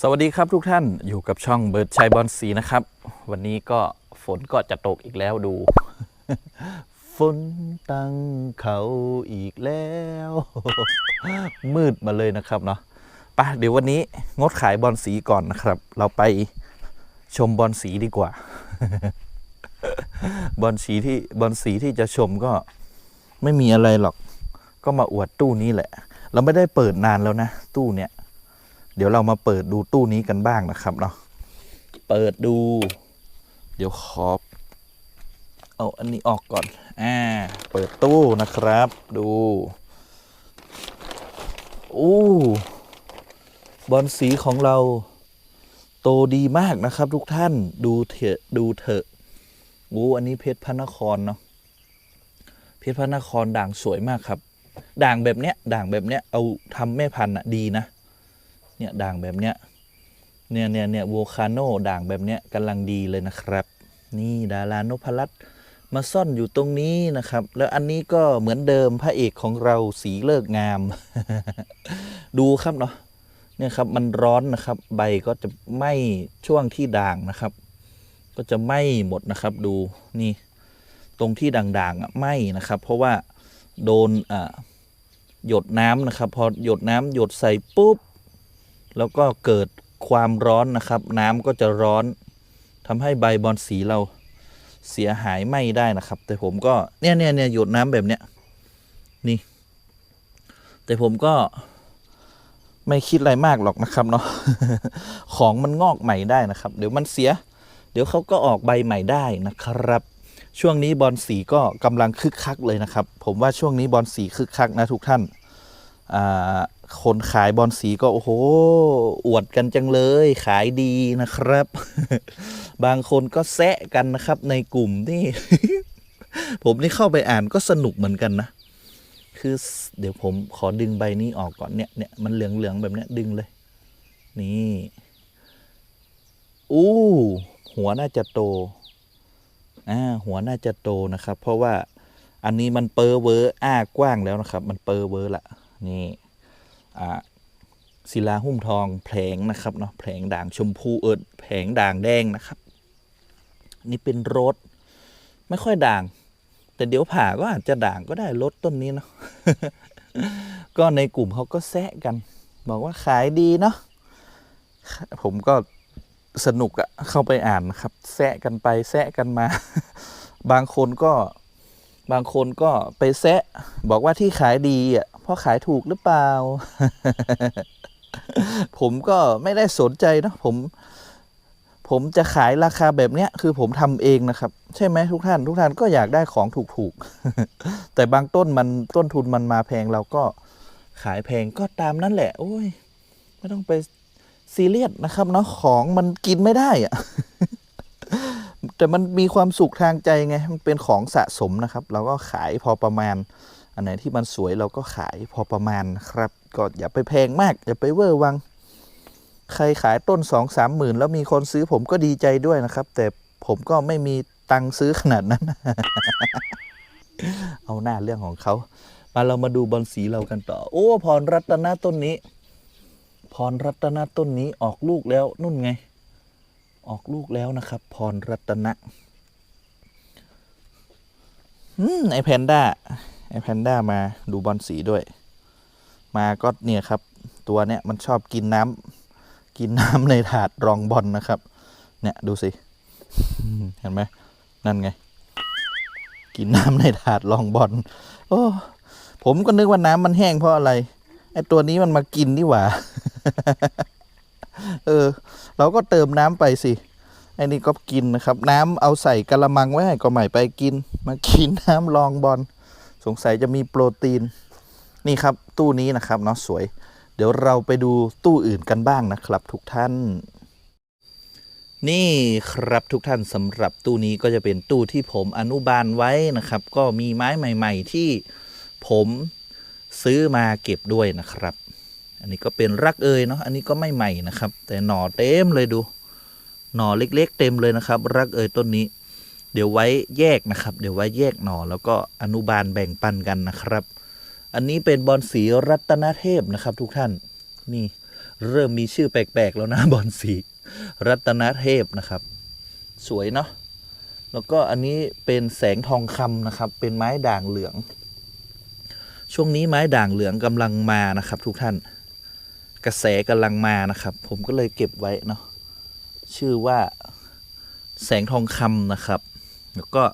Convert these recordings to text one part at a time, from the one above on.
สวัสดีครับทุกท่านอยู่กับช่องเบิร์ดชัยบอลสีนะครับ วันนี้ก็ฝนก็จะตกอีกแล้วดู ฝนตั้งเขาอีกแล้ว มืดมาเลยนะครับเนาะไปะเดี๋ยววันนี้งดขายบอลสีก่อนนะครับ เราไปชมบอลสีดีกว่า บอลสีที่บอลสีที่จะชมก็ไม่มีอะไรหรอก ก็มาอวดตู้นี้แหละ เราไม่ได้เปิดนานแล้วนะ ตู้เนี้ย เดี๋ยวเรามาเปิดดูตู้นี้กันบ้างนะครับเนาะเปิดดู เดี๋ยวขอเอาอันนี้ออกก่อน อ่า เปิดตู้นะครับ ดูอู้บอลสีของเรา โตดีมากนะครับ ทุกท่านดูเถอะดูเถอะอู้อันนี้เพชรพระนครเนาะเพชรพระนครด่างสวยมากครับ ด่างแบบเนี้ย ด่างแบบเนี้ยเอาทำแม่พันธุ์อะดีนะ เนี่ยด่างแบบเนี้ยเนี่ยเนี่ยเนี่ยโวคาโนด่างแบบเนี้ยกำลังดีเลยนะครับ นี่ดารานพรัตน์มาซ่อนอยู่ตรงนี้นะครับ แล้วอันนี้ก็เหมือนเดิมพระเอกของเราสีเลิกงาม ดูครับเนาะเนี่ยครับมันร้อนนะครับ ใบก็จะไหม้ช่วงที่ด่างนะครับ ก็จะไหม้หมดนะครับ ดูนี่ ตรงที่ด่างๆอะไหม้นะครับ เพราะว่าโดนอ่าหยดน้ำนะครับ พอหยดน้ำหยดใส่ปุ๊บ แล้วก็เกิดความร้อนนะครับ น้ำก็จะร้อนทำให้ใบบอนสีเราเสียหายไม้ได้นะครับ แต่ผมก็เนี่ยเนี่ยเนี่ยหยดน้ำแบบเนี้ยนี่ แต่ผมก็ไม่คิดอะไรมากหรอกนะครับเนาะของมันงอกใหม่ได้นะครับ เดี๋ยวมันเสีย เดี๋ยวเขาก็ออกใบใหม่ได้นะครับ ช่วงนี้บอลสีก็กำลังคึกคักเลยนะครับ ผมว่าช่วงนี้บอลสีคึกคักนะทุกท่านอ่า คนขายบอลสีก็โอ้โห อวดกันจังเลย ขายดีนะครับ บางคนก็แซะกันนะครับ ในกลุ่มนี่ ผมนี่เข้าไปอ่านก็สนุกเหมือนกันนะ คือเดี๋ยวผมขอดึงใบนี้ออกก่อนเนี่ยเนี่ยมันเหลืองๆแบบเนี้ยดึงเลย นี่อู้หัวน่าจะโตอ่าหัวน่าจะโตนะครับ เพราะว่าอันนี้มันเปอร์เวอร์อ้ากว้างแล้วนะครับ มันเปอร์เวอร์ละนี่ ศิลาหุ้มทองแผลงนะครับเนาะแผลงด่างชมพูเอิดแผลงด่างแดงนะครับ นี่เป็นรถไม่ค่อยด่าง แต่เดี๋ยวผ่าก็อาจจะด่างก็ได้รถต้นนี้เนาะก็ในกลุ่มเขาก็แซะกัน บอกว่าขายดีเนาะผมก็สนุกอะเข้าไปอ่านนะครับ แซะกันไปแซะกันมา บางคนก็บางคนก็ไปแซะ บอกว่าที่ขายดีอะ พราะขายถูกหรือเปล่า ผมก็ไม่ได้สนใจนะผม ผมจะขายราคาแบบเนี้ย คือผมทำเองนะครับ ใช่ไหมทุกท่าน ทุกท่านก็อยากได้ของถูกๆแต่บางต้นมันต้นทุนมันมาแพงเราก็ขายแพงก็ตามนั่นแหละ โอ้ย ไม่ต้องไปซีเรียสนะครับเนาะของมันกินไม่ได้อะแต่มันมีความสุขทางใจไง มันเป็นของสะสมนะครับ เราก็ขายพอประมาณ อันไหนที่มันสวยเราก็ขายพอประมาณครับ ก็อย่าไปแพงมาก อย่าไปเวอร์วัง ใครขายต้นสองสามหมื่นแล้วมีคนซื้อผมก็ดีใจด้วยนะครับ แต่ผมก็ไม่มีตังซื้อขนาดนั้น เอาหน้าเรื่องของเขามาเรามาดูบอลสีเรากันต่อ โอ้พรรัตนาต้นนี้ พรรัตนาต้นนี้ออกลูกแล้วนุ่นไง ออกลูกแล้วนะครับ พรรัตนะอืมไอแพนด้า ไอแพนด้ามาดูบอลสีด้วย มาก็เนี่ยครับ ตัวเนี้ยมันชอบกินน้ำกินน้ำในถาดรองบอลนะครับ เนี่ยดูสิ เห็นไหมนั่นไง กินน้ำในถาดรองบอลโอ้ผมก็นึกว่าน้ำมันแห้งเพราะอะไรไอตัวนี้มันมากินนี่หว่า เออ เราก็เติมน้ำไปสิไอ้นี่ก็กินนะครับ น้ำเอาใส่กระมังไว้ให้ก็ใหม่ไปกิน มากินน้ำรองบอล สงสัยจะมีโปรตีน นี่ครับตู้นี้นะครับเนาะสวย เดี๋ยวเราไปดูตู้อื่นกันบ้างนะครับ ทุกท่าน นี่ครับทุกท่านสำหรับตู้นี้ก็จะเป็นตู้ที่ผมอนุบาลไว้นะครับ ก็มีไม้ใหม่ ๆ ที่ผมซื้อมาเก็บด้วยนะครับ อันนี้ก็เป็นรักเอยเนาะอันนี้ก็ไม่ใหม่นะครับ แต่หน่อเต็มเลยดู หน่อเล็ก ๆ เต็มเลยนะครับ รักเอยต้นนี้ เดี๋ยวไว้แยกนะครับ เดี๋ยวไว้แยกหน่อ แล้วก็อนุบาลแบ่งปันกันนะครับ อันนี้เป็นบอลสีรัตนเทพนะครับ ทุกท่านนี่เริ่มมีชื่อแปลกๆแล้วนะบอนสี รัตนเทพนะครับ สวยเนาะแล้วก็อันนี้เป็นแสงทองคำนะครับ เป็นไม้ด่างเหลือง ช่วงนี้ไม้ด่างเหลืองกำลังมานะครับ ทุกท่าน กระแสกำลังมานะครับ ผมก็เลยเก็บไว้เนาะชื่อว่าแสงทองคำนะครับ แล้วก็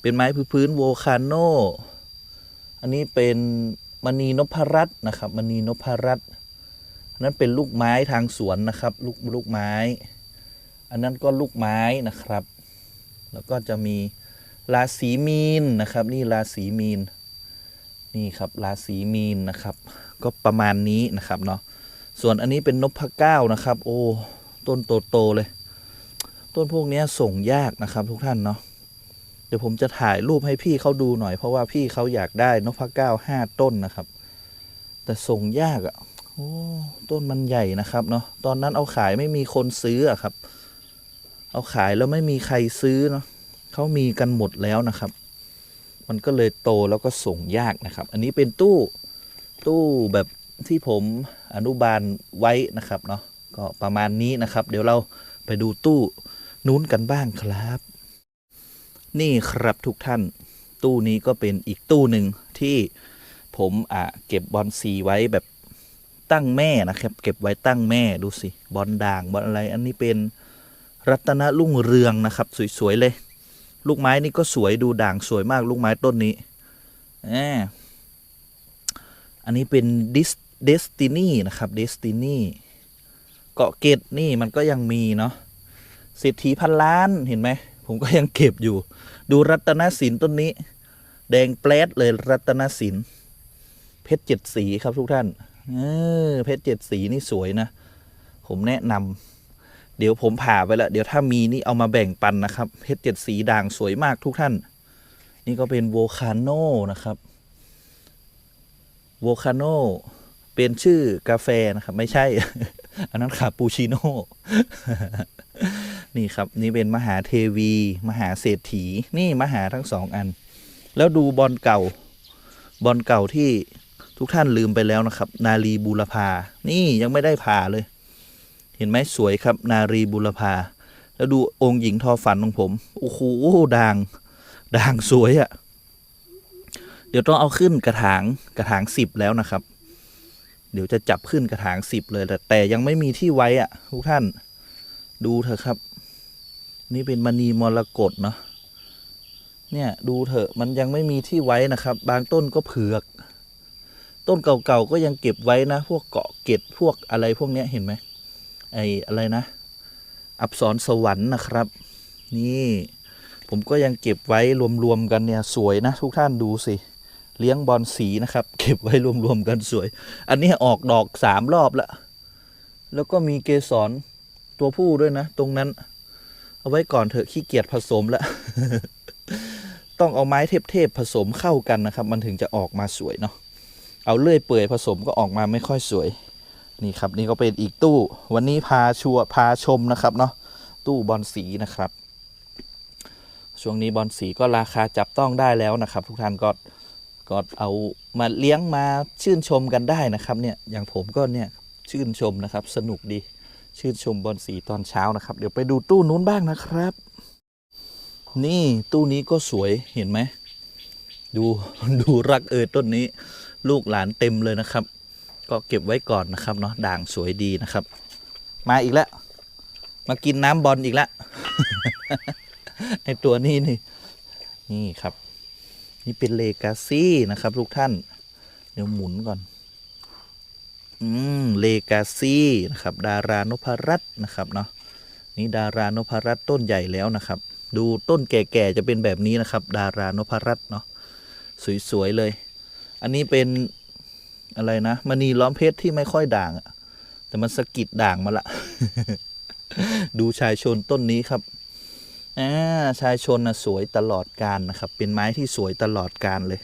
เป็นไม้พื้นโวคาโน อันนี้เป็นมณีนพรัตน์นะครับมณีนพรัตน์อันนั้นเป็นลูกไม้ทางสวนนะครับ ลูกลูกไม้ อันนั้นก็ลูกไม้นะครับ แล้วก็จะมีราศีมีนนะครับ นี่ราศีมีน นี่ครับราศีมีนนะครับ ก็ประมาณนี้นะครับเนาะ ส่วนอันนี้เป็นนพเก้านะครับ โอ้ต้นโตๆเลย ต้นพวกนี้ส่งยากนะครับทุกท่านเนาะ เดี๋ยวผมจะถ่ายรูปให้พี่เขาดูหน่อย เพราะว่าพี่เขาอยากได้นพเก้าห้าต้นนะครับ แต่ส่งยากอะ่ะโอ้ต้นมันใหญ่นะครับเนาะตอนนั้นเอาขายไม่มีคนซื้ออะครับ เอาขายแล้วไม่มีใครซื้อเนาะเขามีกันหมดแล้วนะครับ มันก็เลยโตแล้วก็ส่งยากนะครับ อันนี้เป็นตู้ตู้แบบที่ผมอนุบาลไว้นะครับเนาะก็ประมาณนี้นะครับ เดี๋ยวเราไปดูตู้นู้นกันบ้างครับ นี่ครับทุกท่าน ตู้นี้ก็เป็นอีกตู้หนึ่งที่ผมอะเก็บบอลสีไว้แบบตั้งแม่นะครับ เก็บไว้ตั้งแม่ดูสิบอลด่างบอลอะไร อันนี้เป็นรัตนรุ่งเรืองนะครับ สวยๆเลย ลูกไม้นี่ก็สวยดูด่างสวยมากลูกไม้ต้นนี้อาอันนี้เป็นดิสเดสตินีนะครับเดสตินีเกาะเกตนี่มันก็ยังมีเนาะเศรษฐีพันล้านเห็นไหม ผมก็ยังเก็บอยู่ ดูรัตนศิลป์ต้นนี้ แดงแปลดเลยรัตนศิลป์เพชรเจ็ดสีครับทุกท่านเออเพชรเจ็ดสีนี่สวยนะ ผมแนะนำเดี๋ยวผมผ่าไปแล้วเดี๋ยวถ้ามีนี่เอามาแบ่งปันนะครับเพชรเจ็ดสีด่างสวยมากทุกท่าน นี่ก็เป็นโวคาโนนะครับโวคาโนเป็นชื่อกาแฟนะครับ ไม่ใช่ อันนั้นคาปูชิโน่ นี่ครับนี่เป็นมหาเทวี มหาเศรษฐี นี่มหาทั้งสองอัน แล้วดูบอลเก่า บอลเก่าที่ทุกท่านลืมไปแล้วนะครับ นาลีบูรพา นี่ยังไม่ได้ผ่าเลย เห็นไหมสวยครับ นารีบุรพา แล้วดูองค์หญิงทอฝันของผมโอ้โหด่างด่างสวยอะ่ะ เดี๋ยวต้องเอาขึ้นกระถางกระถางสิบแล้วนะครับ เดี๋ยวจะจับขึ้นกระถางสิบเลยแต่แต่ยังไม่มีที่ไว้อะ่ะ ทุกท่านดูเถอะครับ นี่เป็นมณีมรกตเนาะเนี่ยดูเถอะมันยังไม่มีที่ไว้นะครับ บางต้นก็เผือก ต้นเก่าๆก็ยังเก็บไว้นะ พวกเกาะเกตพวกอะไรพวกเนี้ยเห็นไหมไอ้อะไรนะ อับสรสวรรค์นะครับ นี่ ผมก็ยังเก็บไว้รวมๆกันเนี่ยสวยนะ ทุกท่านดูสิเลี้ยงบอลสีนะครับ เก็บไว้รวมๆกันสวย อันนี้ออกดอกสามรอบล้วแล้วก็มีเกสรตัวผู้ด้วยนะ ตรงนั้น เอาไว้ก่อนเถอะขี้เกียจผสมแล้วต้องเอาไม้เทพๆผสมเข้ากันนะครับ มันถึงจะออกมาสวยเนาะเอาเลื่อยเปื่อยผสมก็ออกมาไม่ค่อยสวย นี่ครับ นี่ก็เป็นอีกตู้วันนี้พาชัวพาชมนะครับเนาะตู้บอลสีนะครับ ช่วงนี้บอลสีก็ราคาจับต้องได้แล้วนะครับ ทุกท่านก็ก็เอามาเลี้ยงมาชื่นชมกันได้นะครับ เนี่ยอย่างผมก็เนี่ยชื่นชมนะครับ สนุกดี ชื่นชมบอลสีตอนเช้านะครับ เดี๋ยวไปดูตู้นู้นบ้างนะครับ นี่ตู้นี้ก็สวยเห็นไหม ดูดูรักเอยต้นนี้ ลูกหลานเต็มเลยนะครับ ก็เก็บไว้ก่อนนะครับเนาะด่างสวยดีนะครับ มาอีกแล้ว มากินน้ำบอลอีกแล้วไอตัวนี้นี่ นี่ครับ นี่เป็นเลกาซี่นะครับ ทุกท่าน เดี๋ยวหมุนก่อน อืมเลกาซี่นะครับ ดารานพรัตน์นะครับเนาะนี่ดารานพรัตน์ต้นใหญ่แล้วนะครับ ดูต้นแก่ๆจะเป็นแบบนี้นะครับ ดารานพรัตน์เนาะสวยๆเลย อันนี้เป็นอะไรนะมณีล้อมเพชรที่ไม่ค่อยด่างอะแต่มันสะกิดด่างมาละ ดูชายชนต้นนี้ครับอ่าชายชนนะสวยตลอดการนะครับ เป็นไม้ที่สวยตลอดการเลย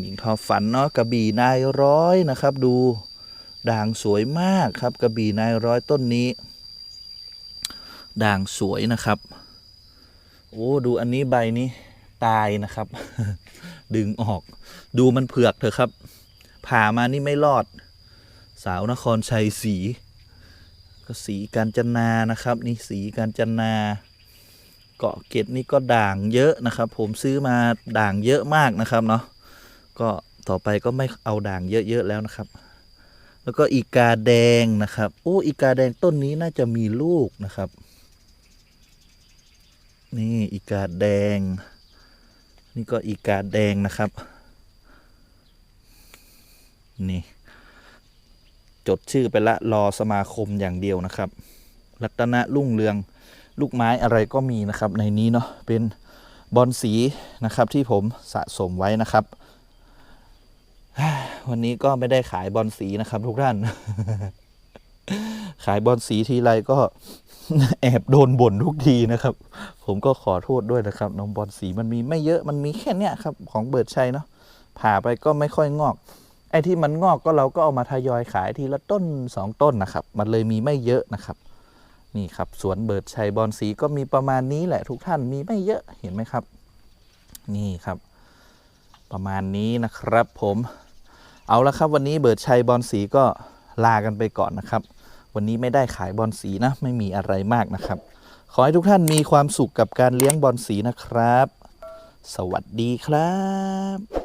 หญิงทอฝันเนาะกระบี่นายร้อยนะครับ ดู ด่างสวยมากครับกระบี่นายร้อยต้นนี้ ด่างสวยนะครับ โอ้ดูอันนี้ใบนี้ตายนะครับ ดึงออก ดูมันเผือกเถอะครับ ผ่ามานี่ไม่รอด สาวนครชัยศรีก็สีกาญจนานะครับ นี่สีกาญจนาเกาะเกร็ดนี่ก็ด่างเยอะนะครับ ผมซื้อมาด่างเยอะมากนะครับเนาะก็ต่อไปก็ไม่เอาด่างเยอะๆแล้วนะครับ แล้วก็อีกาแดงนะครับโอ้อีกาแดงต้นนี้น่าจะมีลูกนะครับ นี่อีกาแดง นี่ก็อีกาแดงนะครับ นี่ จดชื่อไปละรอสมาคมอย่างเดียวนะครับ รัตนรุ่งเรืองลูกไม้อะไรก็มีนะครับ ในนี้เนาะเป็นบอลสีนะครับที่ผมสะสมไว้นะครับ วันนี้ก็ไม่ได้ขายบอลสีนะครับ ทุกท่าน ขายบอลสีทีไรก็แอบโดนบ่นทุกทีนะครับ ผมก็ขอโทษด้วยนะครับน้องบอลสีมันมีไม่เยอะมันมีแค่เนี้ยครับของเบิร์ดชัยเนาะผ่าไปก็ไม่ค่อยงอกไอ้ที่มันงอกก็เราก็เอามาทยอยขายทีละต้นสองต้นนะครับ มันเลยมีไม่เยอะนะครับ นี่ครับสวนเบิร์ดชัยบอลสีก็มีประมาณนี้แหละ ทุกท่านมีไม่เยอะเห็นไหมครับ นี่ครับ ประมาณนี้นะครับ ผม เอาละครับ วันนี้เบิร์ดชัยบอลสีก็ลากันไปก่อนนะครับ วันนี้ไม่ได้ขายบอลสีนะ ไม่มีอะไรมากนะครับ ขอให้ทุกท่านมีความสุขกับการเลี้ยงบอลสีนะครับ สวัสดีครับ